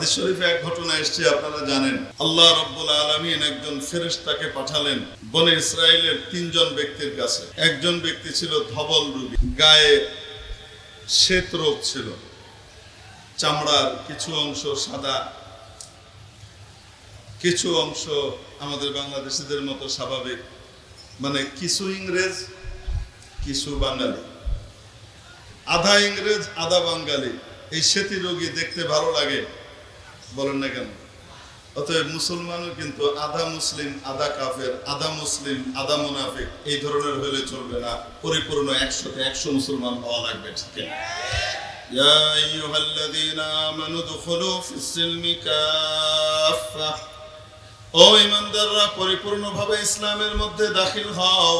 হাদিস শরীফে এক ঘটনা এসছে, আপনারা জানেন। আল্লাহ রব্বুল আলমিন একজন ফেরেশতাকে পাঠালেন বনে ইসরায়েলের তিনজন ব্যক্তির কাছে। একজন ব্যক্তি ছিল ধবল রুগী গায়ে শ্বেত রোগ ছিল, চামড়ার কিছু অংশ সাদা। কিছু অংশ আমাদের বাংলাদেশিদের মতো স্বাভাবিক মানে কিছু ইংরেজ, কিছু বাঙালি। আধা ইংরেজ, আধা বাঙালি। এই সেতী রোগী দেখতে ভালো লাগে। বলেন না কেন অতএব মুসলমানও কিন্তু আধা মুসলিম আধা কাফের আধা মুসলিম আধা মুনাফিক এই ধরনের হলে চলবে না পরিপূর্ণ একশোতে একশো মুসলমান হওয়া লাগবে ঠিক আছে? يا أيها الذين آمنوا ادخلوا في السلم كافة ও ইমানদাররা পরিপূর্ণভাবে ইসলামের মধ্যে দাখিল হও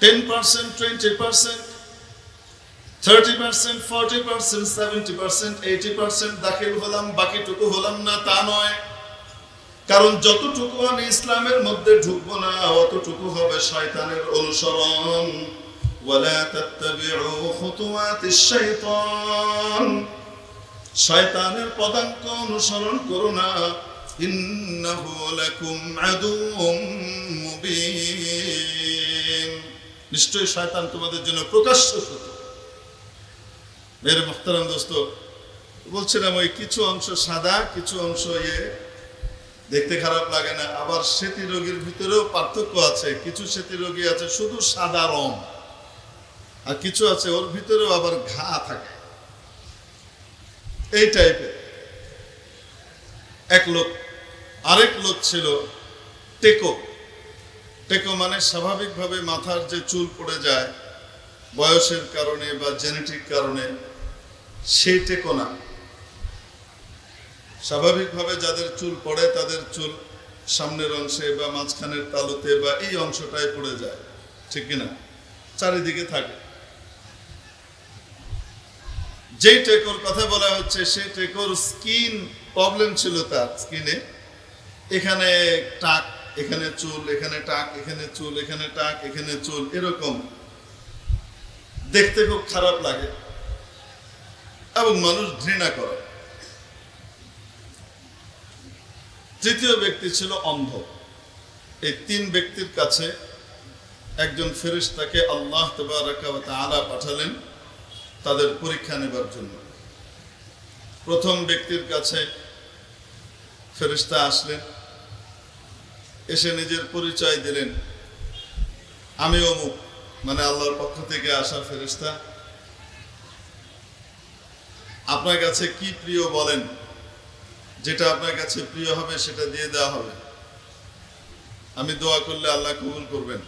ten percent twenty percent thirty percent forty percent seventy percent percent দাখিল হলাম, বাকিটুকু হলাম না, তা নয়। কারণ যতটুকু আমি ইসলামের মধ্যে ঢুকবো না, অতটুকু হবে শয়তানের অনুসরণ। শয়তানের পদাঙ্ক অনুসরণ করো না। নিশ্চয় শয়তান তোমাদের জন্য প্রকাশ্য শত্রু। মেরে মোহতারাম দোস্ত, বলছিলাম ওই কিছু অংশ সাদা, কিছু অংশ ইয়ে। দেখতে খারাপ লাগে না, আবার সেতী রোগীর ভিতরেও পার্থক্য আছে, কিছু সেতী রোগী আছে শুধু সাদা রং, আর কিছু আছে ওর ভিতরেও আবার ঘা থাকে। এই টাইপের এক লোক, আরেক লোক ছিল টেকো। টেকো মানে স্বাভাবিকভাবে মাথার যে চুল পড়ে যায়, বয়সের কারণে বা জেনেটিক কারণে সেই টেকো না স্বাভাবিকভাবে যাদের চুল পড়ে, তাদের চুল সামনের অংশে বা মাঝখানের তালুতে বা এই অংশটায় পড়ে যায়, ঠিক কিনা? চারিদিকে থাকে। যেই টেকোর কথা বলা হচ্ছে, সেই টেকোর স্কিন প্রবলেম ছিল তার স্কিনে। এখানে টাক, এখানে চুল, এখানে টাক, এখানে চুল, এখানে টাক, এখানে চুল, এরকম। দেখতে খুব খারাপ লাগে। এবং মানুষ ঘৃণা করে। তৃতীয় ব্যক্তি ছিল অন্ধ। এই তিন ব্যক্তির কাছে একজন ফেরেশতাকে আল্লাহ তাআলা পাঠালেন তাদের পরীক্ষা নেবার জন্য। প্রথম ব্যক্তির কাছে ফেরেশতা আসলেন, এসে নিজের পরিচয় দিলেন। আমি অমুক মানে আল্লাহর পক্ষ থেকে আসা ফেরেশতা। আপনার কাছে কি প্রিয় বলেন? যেটা আপনার কাছে প্রিয় হবে, সেটা দিয়ে দেওয়া হবে। আমি দোয়া করলে আল্লাহ কবুল করবেন।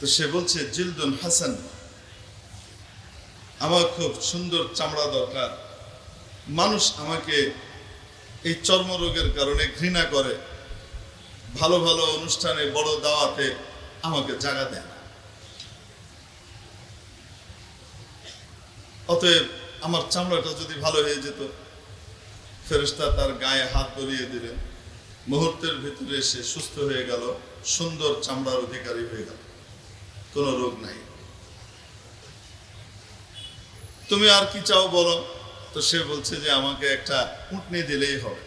তো সে বলছে, জিলদুন হাসান, আমার খুব সুন্দর চামড়া দরকার। মানুষ আমাকে এই চর্মরোগের কারণে ঘৃণা করে। ভালো ভালো অনুষ্ঠানে বড় দাওয়াতে আমাকে জায়গা দেয় অতএব আমার চামড়াটা যদি ভালো হয়ে যেত, ফেরেশতা তার গায়ে হাত বলিয়ে দিলেন। মুহূর্তের ভিতরে সে সুস্থ হয়ে গেল, সুন্দর চামড়ার অধিকারী হয়ে গেল। কোনো রোগ নাই। তুমি আর কি চাও বলো? তো সে বলছে যে, আমাকে একটা উটনি দিলেই হবে।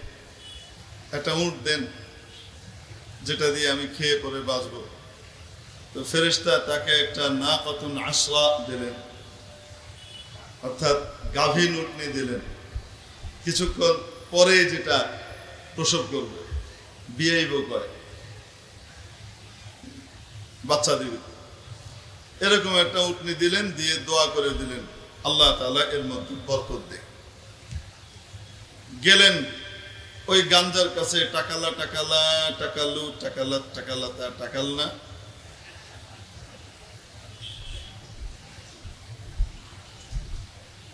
একটা উট দেন, যেটা দিয়ে আমি খেয়ে পরে বাঁচবো। তো ফেরেশতা তাকে একটা না কতন আশরা দিলেন। অর্থাৎ গাভীন উটনি দিলেন। কিছুক্ষণ পরে যেটা প্রসব করবে বিয়েইব করে বাচ্চা দিবে। এরকম একটা উটনি দিলেন, দিয়ে দোয়া করে দিলেন, আল্লাহ তাআলা এর মধ্যে বরকত দেয়। গেলেন ওই গাঞ্জার কাছে, টাকালা টাকালা, টাকালু, টাকালা, টাকালাতা টাকাল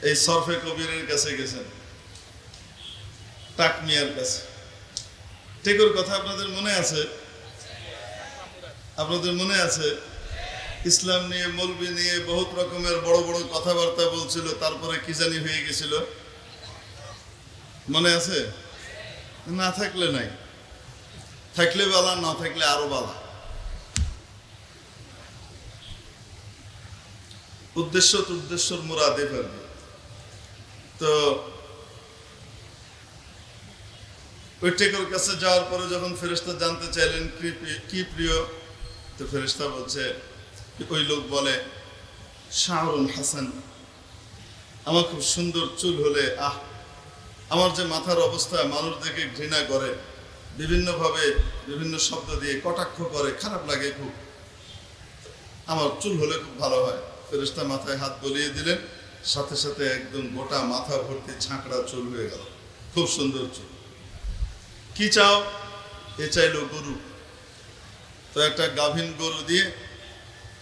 এই সরফে কবিরের কাছে গেছেন। টাক মিয়ার কাছে টেকোর কথা আপনাদের মনে আছে? আপনাদের মনে আছে? ইসলাম নিয়ে, মৌলবি নিয়ে বহুত রকমের বড় বড় কথাবার্তা বলছিল, তারপরে কি জানি হয়ে গেছিল? মনে আছে? না থাকলে নাই। থাকলে বালা, না থাকলে আরও বালা। উদ্দেশ্য তো উদ্দেশ্যর মুরাদে পারবে। তো ওই টেকর কাছে যাওয়ার পরে যখন ফেরেশতা জানতে চাইলেন কি প্রিয়, তো ফেরেশতা বলছে, ওই লোক বলে, শাহরুল হাসান, আমার খুব সুন্দর চুল হলে, আহ, আমার যে মাথার অবস্থা মানুষ দেখে ঘৃণা করে, বিভিন্নভাবে বিভিন্ন শব্দ দিয়ে কটাক্ষ করে, খারাপ লাগে খুব। আমার চুল হলে খুব ভালো হয়। ফেরেশতা মাথায় হাত বলিয়ে দিলেন। সাথে সাথে একদম গোটা মাথা ভর্তি ছাঁকড়া চুল হয়ে গেল। খুব সুন্দর চুল। কি চাও? এ চাইলো গরু। তো একটা গাভীন গরু দিয়ে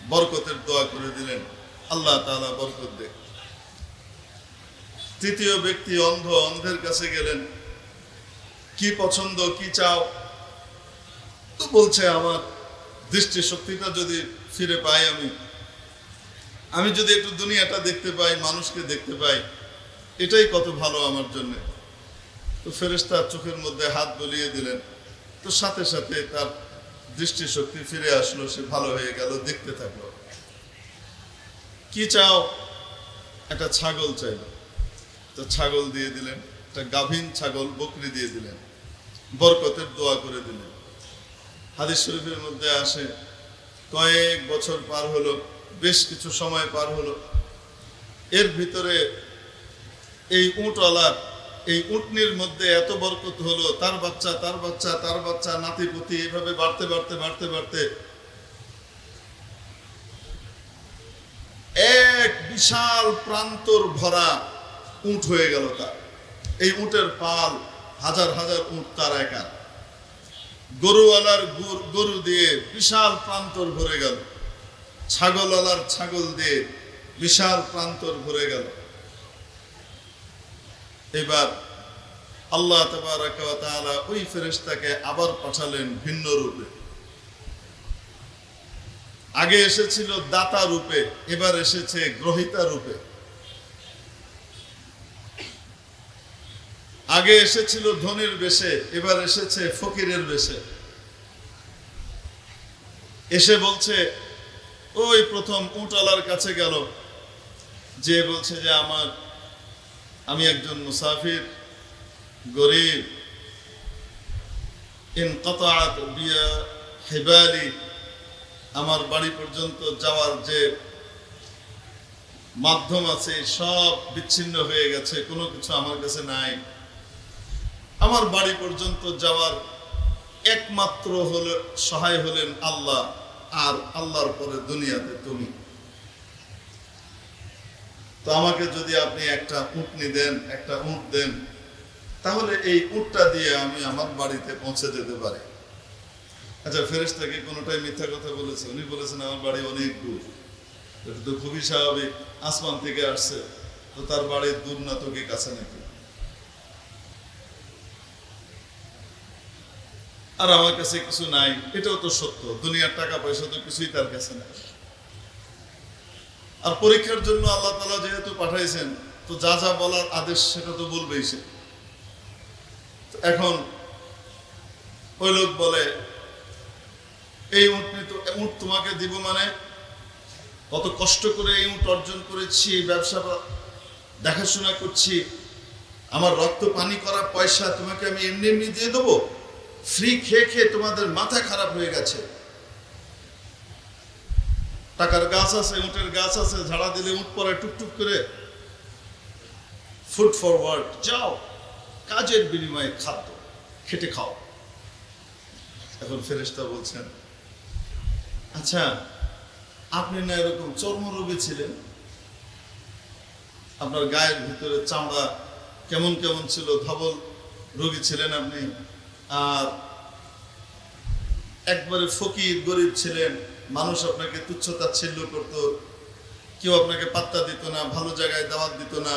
বরকতের দোয়া করে দিলেন। আল্লাহ তাআলা বরকত দেখ তৃতীয় ব্যক্তি অন্ধ, অন্ধের কাছে গেলেন। কি পছন্দ, কি চাও? তো বলছে, আমার দৃষ্টি শক্তিটা যদি ফিরে পাই আমি আমি যদি একটু দুনিয়াটা দেখতে পাই, মানুষকে দেখতে পাই, এটাই কত ভালো আমার জন্য। তো ফেরেশতা চোখের মধ্যে হাত বলিয়ে দিলেন। তো সাথে সাথে তার দৃষ্টি শক্তি ফিরে আসলো, সে ভালো হয়ে গেল, দেখতে থাকল। কি চাও? একটা ছাগল চাইলো তো ছাগল দিয়ে দিলেন, একটা গাভীন ছাগল বকরি দিয়ে দিলেন। বরকতের দোয়া করে দিলেন। হাদিস শরীফের মধ্যে আসে, কয়েক বছর পার হলো বেশ কিছু সময় পার হলো। এর ভিতরে এই উঁটওয়ালার, এই উটনির মধ্যে এত বরকত হলো, তার বাচ্চা তার বাচ্চা তার বাচ্চা, নাতিপুতি এইভাবে বাড়তে বাড়তে বাড়তে বাড়তে এক বিশাল প্রান্তর ভরা উঁট হয়ে গেল তার। এই উটের পাল হাজার হাজার উঁট তার একা গরুওয়ালার গরু দিয়ে বিশাল প্রান্তর ভরে গেল। ছাগলওয়ালার ছাগল দিয়ে বিশাল প্রান্তর ভরে গেল। এবার আল্লাহ তাআলা ওই ফেরেশতাকে আবার পাঠালেন ভিন্ন রূপে। আগে এসেছিল দাতা রূপে, এবার এসেছে গ্রহিতা রূপে। আগে এসেছিল ধনির বেশে, এবার এসেছে ফকিরের বেশে। এসে বলছে ওই প্রথম উটালার কাছে গেল। যে বলছে যে আমার, আমি একজন মুসাফির, গরিব। ইনকাতাআত বিয়া হিবালি, আমার বাড়ি পর্যন্ত যাওয়ার যে মাধ্যম আছে, সব বিচ্ছিন্ন হয়ে গেছে, কোনো কিছু আমার কাছে নাই। আমার বাড়ি পর্যন্ত যাওয়ার একমাত্র হল, সহায় হলেন আল্লাহ। আর আল্লাহর পরে দুনিয়াতে তুমি। তো আমাকে যদি আপনি একটা উটনি দেন, একটা উট দেন, তাহলে এই উটটা দিয়ে আমি আমার বাড়িতে পৌঁছে যেতে পারি। আচ্ছা ফেরেশতাকে কোনোটাই মিথ্যা কথা বলেছে? উনি বলেছেন, আমার বাড়ি অনেক দূর। এটা তো খুবই স্বাভাবিক। আসমান থেকে আসছে। তো তার বাড়ির দূর না তো কি কাছে নাকি? আর আমার কাছে কিছু নাই, এটাও তো সত্য, দুনিয়ার টাকা পয়সা তো কিছুই তার কাছে নাই। আর পরীক্ষার জন্য আল্লাহ তালা যেহেতু পাঠাইছেন, তো যা যা বলার আদেশ সেটা তো বলবেই সে। এখন ওই লোক বলে, এই উঁটনি তো উঁট তোমাকে দিব মানে? কত কষ্ট করে এই উঁট অর্জন করেছি, এই ব্যবসা দেখাশোনা করছি। আমার রক্ত পানি করা পয়সা তোমাকে আমি এমনি এমনি দিয়ে দেবো? ফ্রি খেয়ে খেয়ে তোমাদের মাথা খারাপ হয়ে গেছে। টাকার গাছ আছে, উঁটের গাছ আছে, ঝাড়া দিলে উঁট পরে টুকটুক করে। ফুড ফরওয়ার্ড যাও, কাজের বিনিময়ে খাদ্য, খেটে খাও। এখন ফেরেস্তা বলছেন আচ্ছা আপনি না এরকম চর্মরোগী ছিলেন? আপনার গায়ের ভিতরে চামড়া কেমন কেমন ছিল, ধবল রোগী ছিলেন আপনি? একবারে ফকির, গরিব ছিলেন মানুষ আপনাকে তুচ্ছ তাচ্ছিল্য করত, কেউ আপনাকে পাত্তা দিত না, ভালো জায়গায় দাওয়াত দিত না।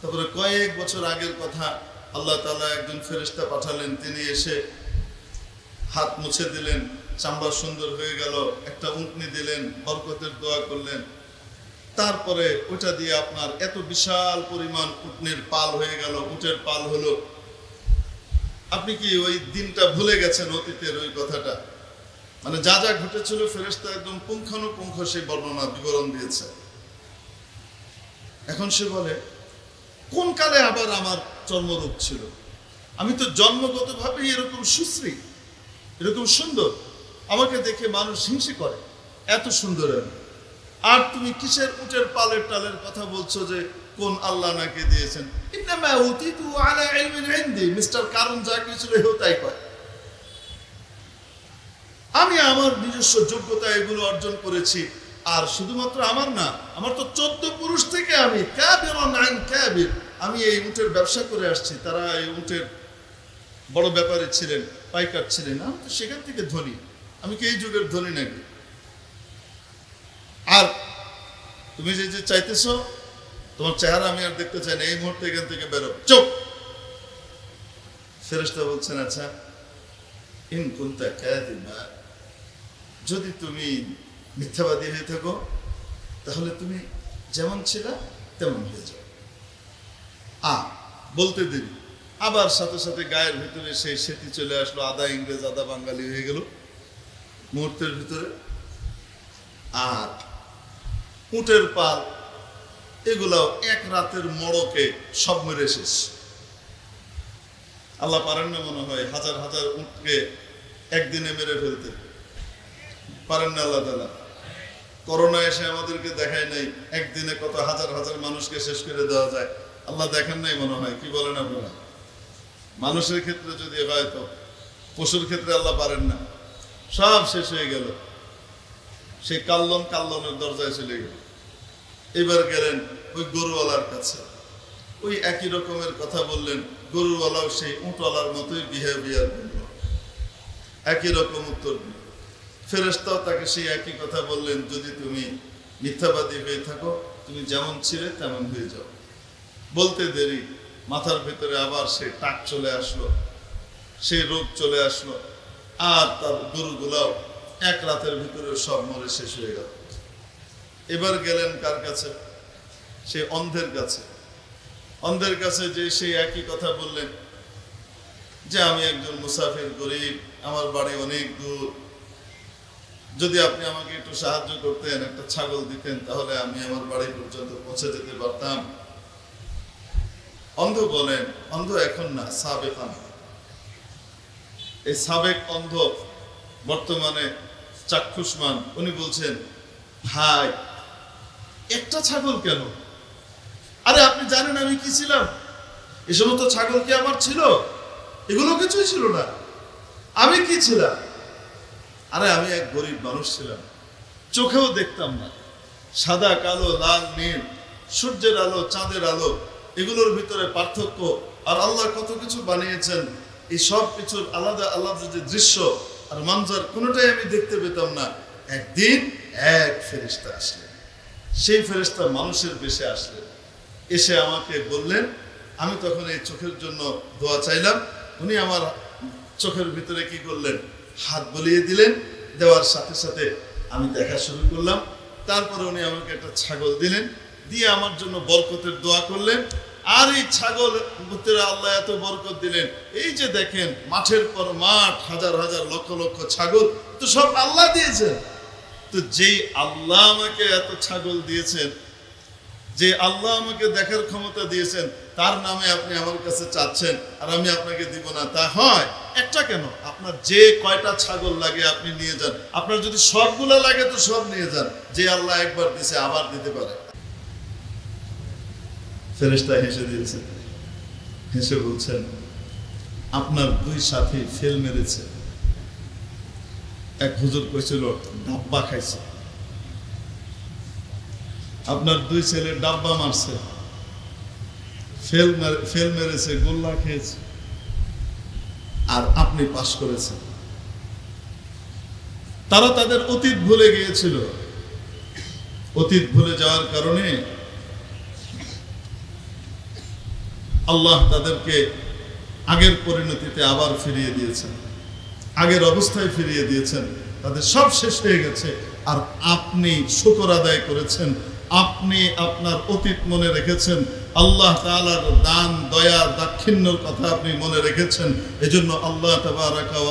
তারপরে কয়েক বছর আগের কথা, আল্লাহ তাআলা একজন ফেরেশতা পাঠালেন, তিনি এসে হাত মুছে দিলেন চামড়া সুন্দর হয়ে গেল, একটা উঁটনি দিলেন, বরকতের দোয়া করলেন। তারপরে ওটা দিয়ে আপনার এত বিশাল পরিমাণ উটনির পাল হয়ে গেল, উটের পাল হলো আপনি কি ওই দিনটা ভুলে গেছেন অতীতের ওই কথাটা? মানে যা যা ঘটেছিল, ফেরেশতা একদম পুঙ্খানুপুঙ্খ সেই বর্ণনা, বিবরণ দিয়েছে। এখন সে বলে, কোন কালে আবার আমার চর্মরোগ ছিল? আমি তো জন্মগতভাবেই এরকম সুশ্রী, এরকম সুন্দর। আমাকে দেখে মানুষ হিংসে করে, এত সুন্দর আর তুমি কিসের উটের পালের টালের কথা বলছো যে কোন আল্লাহ নাকি দিয়েছেন? মিস্টার কারণ আমি আমার নিজস্ব যোগ্যতা এগুলো অর্জন করেছি। আর শুধুমাত্র আমার না, আমার তো চোদ্দ পুরুষ থেকে আমি আমি এই উটের ব্যবসা করে আসছি। তারা এই উটের বড় ব্যাপারে ছিলেন, পাইকার ছিলেন। আমি তো সেখান থেকে ধনী। আমি কি এই যুগের ধনী নাকি? আর তুমি যে যে চাইতেছো তোমার চেহারা আমি আর দেখতে চাই না, এই মুহূর্তে এখান থেকে বেরো। চোখ ফেরেশতা বলছেন আচ্ছা ইন কুন্তা যদি তুমি মিথ্যাবাদী হয়ে থাকো, তাহলে তুমি যেমন ছিল, তেমন হয়ে যাও। আ, বলতে দেরি। আবার সাথে সাথে গায়ের ভিতরে সেই সেটি চলে আসলো আদা ইংরেজ আদা বাঙালি হয়ে গেল মুহূর্তের ভিতরে। আর উটের পাল এগুলাও এক রাতের মোড়কে সব মেরে শেষ। আল্লাহ পারেন না মনে হয় হাজার হাজার উঠকে একদিনে মেরে ফেলতে। পারেন না আল্লাহ তালা করোনা এসে আমাদেরকে দেখায় নাই, একদিনে কত হাজার হাজার মানুষকে শেষ করে দেওয়া যায়। আল্লাহ দেখেন নাই মনে হয়, কি বলেন আপনারা? মানুষের ক্ষেত্রে যদি হয় তো, পশুর ক্ষেত্রে আল্লাহ পারেন না। সব শেষ হয়ে গেল। সেই কাল্লন কাল্লনের দরজায় চলে গেল। এবার গেলেন ওই গরুওয়ালার কাছে। ওই একই রকমের কথা বললেন, গরুওয়ালাও সেই উঁটওয়ালার মতোই বিহেভিয়ার করল। একই রকম উত্তর দিল। ফেরেস্তাও তাকে সেই একই কথা বললেন, যদি তুমি মিথ্যাবাদী হয়ে থাকো, তুমি যেমন ছিলে তেমন হয়ে যাও। বলতে দেরি, মাথার ভেতরে আবার সেই টাক চলে আসলো, সেই রোগ চলে আসলো, আর তার গরুগুলাও এক রাতের ভিতরে সব মরে শেষ হয়ে গেল। এবার গেলেন কার কাছে? সেই অন্ধের কাছে। অন্ধের কাছে যে সেই একই কথা বললেন, যে আমি একজন মুসাফির গরিব, আমার বাড়ি অনেক দূর। যদি আপনি আমাকে একটু সাহায্য করতেন, একটা ছাগল দিতেন, তাহলে আমি আমার বাড়ি পর্যন্ত পৌঁছে যেতে পারতাম। অন্ধ বলেন, অন্ধ এখন না সাবেকান এই সাবেক অন্ধ বর্তমানে চাক্ষুষ্মান উনি বলছেন, ভাই একটা ছাগল কেন? আরে আপনি জানেন আমি কি ছিলাম? এ সমস্ত ছাগল কি আমার ছিল? এগুলো কিছুই ছিল না। আমি কি ছিলাম? আরে আমি এক গরিব মানুষ ছিলাম। চোখেও দেখতাম না। সাদা, কালো, লাল, নীল, সূর্যের আলো, চাঁদের আলো, এগুলোর ভিতরে পার্থক্য। আর আল্লাহ কত কিছু বানিয়েছেন, এই সব কিছুর আলাদা আলাদা যে দৃশ্য আর মঞ্জার কোনোটাই আমি দেখতে পেতাম না। একদিন এক ফেরিস্তা আসলেন। সেই ফেরিস্তা মানুষের বেশে আসলেন। এসে আমাকে বললেন, আমি তখন এই চোখের জন্য দোয়া চাইলাম। উনি আমার চোখের ভিতরে কি করলেন? হাত বলিয়ে দিলেন। দেওয়ার সাথে সাথে আমি দেখা শুরু করলাম। তারপরে উনি আমাকে একটা ছাগল দিলেন। দিয়ে আমার জন্য বরকতের দোয়া করলেন। আর এই ছাগল ভিতরে আল্লাহ এত বরকত দিলেন। এই যে দেখেন, মাঠের পর মাঠ, হাজার হাজার লক্ষ লক্ষ ছাগল, তো সব আল্লাহ দিয়েছেন। তো যেই আল্লাহ আমাকে এত ছাগল দিয়েছেন যে আল্লাহ আমাকে দেখার ক্ষমতা দিয়েছেন, তার নামে আপনি আমার কাছে চাচ্ছেন আর আমি আপনাকে দিব না, তা হয়? একটা কেন? আপনার যে কয়টা ছাগল লাগে আপনি নিয়ে যান। আপনার যদি সবগুলো লাগে তো সব নিয়ে যান। যে আল্লাহ একবার দিছে, আবার দিতে পারে। ফেরেস্তা হেসে দিয়েছেন হেসে বলছেন, আপনার দুই সাথী ফেল মেরেছে। এক হুজুর কইছিল ডাব্বা খাইছে। আপনার দুই ছেলে ডাব্বা মারছে। ফেল মেরেছে, গোল্লা খেয়েছে। আর আপনি পাশ করেছেন। তারা তাদের অতীত ভুলে গিয়েছিল। অতীত ভুলে যাওয়ার কারণে আল্লাহ তাদেরকে আগের পরিণতিতে আবার ফিরিয়ে দিয়েছেন। আগের অবস্থায় ফিরিয়ে দিয়েছেন। তাদের সব শেষ হয়ে গেছে। আর আপনি শুকর আদায় করেছেন। আপনি আপনার অতীত মনে রেখেছেন। আল্লাহ তাআলার দান, দয়া, দাক্ষিণ্যর কথা আপনি মনে রেখেছেন। এজন্য আল্লাহ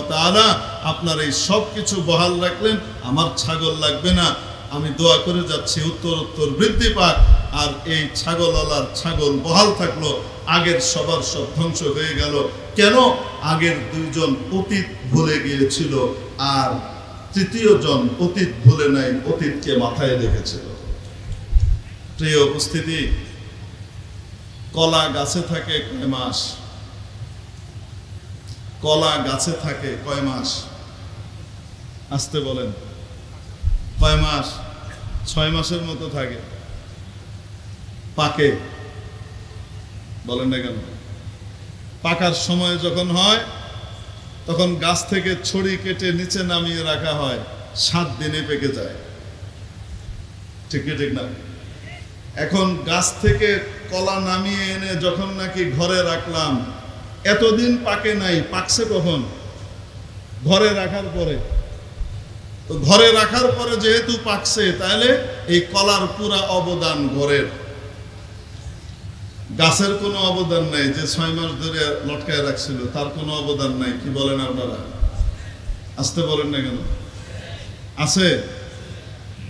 তাআলা আপনার এই সব কিছু বহাল রাখলেন। আমার ছাগল লাগবে না। আমি দোয়া করে যাচ্ছি উত্তর উত্তর বৃদ্ধি পাক। আর এই ছাগলওয়ালার ছাগল বহাল থাকল। আগের সবার সব ধ্বংস হয়ে গেল। কেন? আগের দুইজন অতীত ভুলে গিয়েছিল। আর তৃতীয় জন অতীত ভুলে নাই, অতীতকে মাথায় রেখেছিল। প্রিয় উপস্থিতি, কলা গাছে থাকে কয় মাস? কলা গাছে থাকে কয় মাস? আসতে বলেন। কয় মাস? ছয় মাসের মতো থাকে। পাকে। বলেন না কেন? পাকার সময় যখন হয় তখন গাছ থেকে ছড়ি কেটে নিচে নামিয়ে রাখা হয়, সাত দিনে পেকে যায়। ঠিক ঠিক না? এখন গাছ থেকে কলা নামিয়ে এনে যখন নাকি ঘরে রাখলাম, এতদিন পাকে নাই, পাকছে কখন? ঘরে রাখার পরে। তো ঘরে রাখার পরে যেহেতু পাকছে, তাহলে এই কলার পুরা অবদান ঘরের। গাছের কোনো অবদান নাই, যে ছয় মাস ধরে লটকায় রাখছিল, তার কোনো অবদান নাই, কি বলেন আপনারা? আসতে বলেন না কেন? আছে?